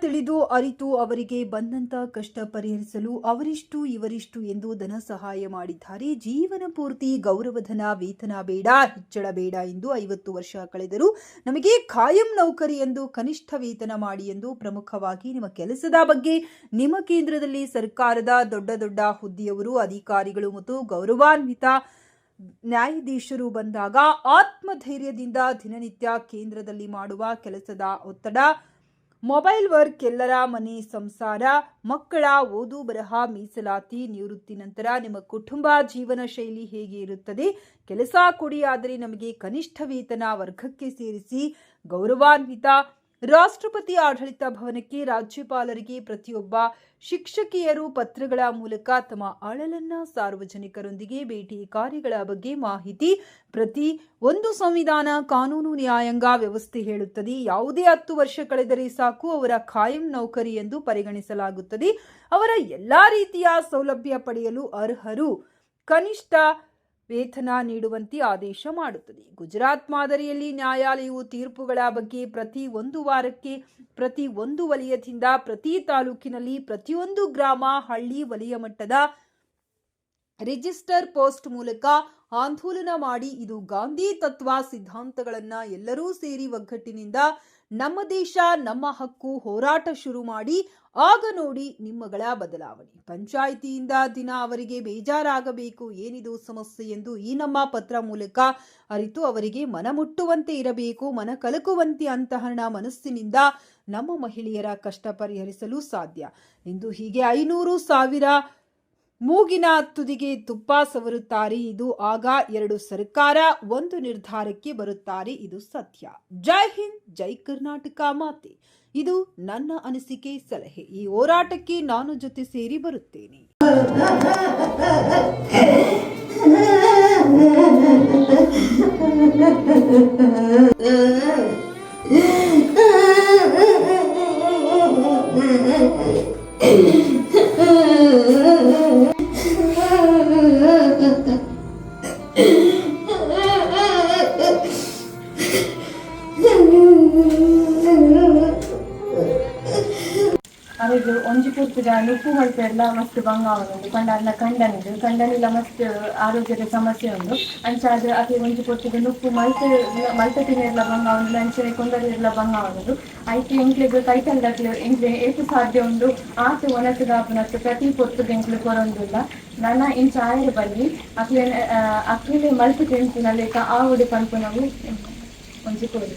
ತಿಳಿದು ಅರಿತು ಅವರಿಗೆ ಬಂದಂತ ಕಷ್ಟ ಪರಿಹರಿಸಲು ಅವರಿಷ್ಟು ಇವರಿಷ್ಟು ಎಂದು ಧನ ಸಹಾಯ ಮಾಡಿದ್ದಾರೆ. ಜೀವನ ಪೂರ್ತಿ ಗೌರವಧನ, ವೇತನ ಬೇಡ, ಹೆಚ್ಚಳ ಬೇಡ ಎಂದು ಐವತ್ತು ವರ್ಷ ಕಳೆದರು ನಮಗೆ ಖಾಯಂ ನೌಕರಿ ಎಂದು, ಕನಿಷ್ಠ ವೇತನ ಮಾಡಿ ಎಂದು ಪ್ರಮುಖವಾಗಿ ನಿಮ್ಮ ಕೆಲಸದ ಬಗ್ಗೆ ನಿಮ್ಮ ಕೇಂದ್ರದಲ್ಲಿ ಸರ್ಕಾರದ ದೊಡ್ಡ ದೊಡ್ಡ ಹುದ್ದೆಯವರು, ಅಧಿಕಾರಿಗಳು ಮತ್ತು ಗೌರವಾನ್ವಿತ ನ್ಯಾಯಾಧೀಶರು ಬಂದಾಗ ಆತ್ಮಧೈರ್ಯದಿಂದ ದಿನನಿತ್ಯ ಕೇಂದ್ರದಲ್ಲಿ ಮಾಡುವ ಕೆಲಸದ ಒತ್ತಡ ಮೊಬೈಲ್ ವರ್ಕ್ ಎಲ್ಲರ ಮನೆ ಸಂಸಾರ, ಮಕ್ಕಳ ಓದು ಬರಹ ಮೀಸಲಾತಿ ನಿವೃತ್ತಿ ನಂತರ ನಿಮ್ಮ ಕುಟುಂಬ ಜೀವನ ಶೈಲಿ ಹೇಗೆ ಇರುತ್ತದೆ? ಕೆಲಸ ಕೊಡಿ ನಮಗೆ ಕನಿಷ್ಠ ವೇತನ ವರ್ಗಕ್ಕೆ ಸೇರಿಸಿ ಗೌರವಾನ್ವಿತ ರಾಷ್ಟ್ರಪತಿ ಆಡಳಿತ ಭವನಕ್ಕೆ ರಾಜ್ಯಪಾಲರಿಗೆ ಪ್ರತಿಯೊಬ್ಬ ಶಿಕ್ಷಕಿಯರು ಪತ್ರಗಳ ಮೂಲಕ ತಮ್ಮ ಅಳಲನ್ನ ಸಾರ್ವಜನಿಕರೊಂದಿಗೆ ಭೇಟಿ ಕಾರ್ಯಗಳ ಬಗ್ಗೆ ಮಾಹಿತಿ ಪ್ರತಿ ಒಂದು ಸಂವಿಧಾನ ಕಾನೂನು ನ್ಯಾಯಾಂಗ ವ್ಯವಸ್ಥೆ ಹೇಳುತ್ತದೆ. ಯಾವುದೇ ಹತ್ತು ವರ್ಷ ಕಳೆದರೆ ಸಾಕು, ಅವರ ಖಾಯಂ ನೌಕರಿ ಎಂದು ಪರಿಗಣಿಸಲಾಗುತ್ತದೆ. ಅವರ ಎಲ್ಲಾ ರೀತಿಯ ಸೌಲಭ್ಯ ಪಡೆಯಲು ಅರ್ಹರು ಕನಿಷ್ಠ ವೇತನ ನೀಡುವಂತೆ ಆದೇಶ ಮಾಡುತ್ತದೆ. ಗುಜರಾತ್ ಮಾದರಿಯಲ್ಲಿ ನ್ಯಾಯಾಲಯವು ತೀರ್ಪುಗಳ ಬಗ್ಗೆ ಪ್ರತಿ ಒಂದು ವಾರಕ್ಕೆ ಪ್ರತಿ ಒಂದು ವಲಯದಿಂದ ಪ್ರತಿ ತಾಲೂಕಿನಲ್ಲಿ ಪ್ರತಿಯೊಂದು ಗ್ರಾಮ, ಹಳ್ಳಿ, ವಲಯ ಮಟ್ಟದ ರಿಜಿಸ್ಟರ್ ಪೋಸ್ಟ್ ಮೂಲಕ ಆಂದೋಲನ ಮಾಡಿ ಇದು ಗಾಂಧಿ ತತ್ವ ಸಿದ್ಧಾಂತಗಳನ್ನ ಎಲ್ಲರೂ ಸೇರಿ ಒಗ್ಗಟ್ಟಿನಿಂದ ನಮ್ಮ ದೇಶ, ನಮ್ಮ ಹಕ್ಕು ಹೋರಾಟ ಶುರು ಮಾಡಿ, ಆಗ ನೋಡಿ ನಿಮ್ಮಗಳ ಬದಲಾವಣೆ. ಪಂಚಾಯಿತಿಯಿಂದ ದಿನ ಅವರಿಗೆ ಬೇಜಾರಾಗಬೇಕು, ಏನಿದು ಸಮಸ್ಯೆ ಎಂದು ಈ ನಮ್ಮ ಪತ್ರ ಮೂಲಕ ಅರಿತು ಅವರಿಗೆ ಮನಮುಟ್ಟುವಂತೆ ಇರಬೇಕು, ಮನ ಕಲಕುವಂತೆ ಅಂತಹಣ ಮನಸ್ಸಿನಿಂದ ನಮ್ಮ ಮಹಿಳೆಯರ ಕಷ್ಟ ಪರಿಹರಿಸಲು ಸಾಧ್ಯ. ಎಂದು ಹೀಗೆ ಐನೂರು ಸಾವಿರ ಮೂಗಿನ ತುದಿಗೆ ತುಪ್ಪ ಸವರುತ್ತಾರೆ. ಇದು ಆಗ ಎರಡು ಸರ್ಕಾರ ಒಂದು ನಿರ್ಧಾರಕ್ಕೆ ಬರುತ್ತಾರೆ. ಇದು ಸತ್ಯ. ಜೈ ಹಿಂದ್, ಜೈ ಕರ್ನಾಟಕ ಮಾತೆ. ಇದು ನನ್ನ ಅನಿಸಿಕೆ ಸಲಹೆ. ಈ ಹೋರಾಟಕ್ಕೆ ನಾನು ಜೊತೆ ಸೇರಿ ಬರುತ್ತೇನೆ. ಅವರಿಗೆ ಒಂಜಿ ಪೂರ್ತಿದ ಉಪ್ಪು ಮಲ್ಪೆ ಎಲ್ಲ ಮಸ್ತ್ ಬಂಗ ಅವನುಂಡು ಪಂಡ ಅನ್ನ ಕಂಡನಿದು ಕಂಡನಿಲ್ಲ ಮಸ್ತ್ ಆರೋಗ್ಯದ ಸಮಸ್ಯೆ ಉಂಡು ಅಂಚಾದ ಅಕೆ ಒಂಜಿ ಪೂರ್ತಿದ ಉಪ್ಪು ಮಲ್ಪೆ ಮಲ್ಪೆಟಿನ ಎಲ್ಲ ಬಂಗ ಅವನು ಅಂಚನೆ ಕೊಂಡಲಿ ಎಲ್ಲ ಬಂಗ ಅವನುಂಡು ಐತೆ ಎಂಕ್ಲೆಗ್ ಕೈತಲ್ದಕ್ಲೆ ಎಂಕ್ಲೆ ಏತು ಸಾಧ್ಯ ಉಂಡು ಆತು ಒನಸುಗ ಆಪನತ್ತು ಪ್ರತಿ ಪೊರ್ತುಗೆ ಎಂಕ್ಲೆ ಕೊರೊಂದುಲ್ಲ ನನ್ನ ಇಂಚ ಆಯರು ಬಲ್ಲಿ ಅಕ್ಲೆ ಅಕ್ಲೆ ಮಲ್ಪೆ ಟೆನ್ಸಿನಲ್ಲಿ ಆ ಉಡಿ ಪಂಪು ನಾವು ಒಂಜಿ ಕೋರಿ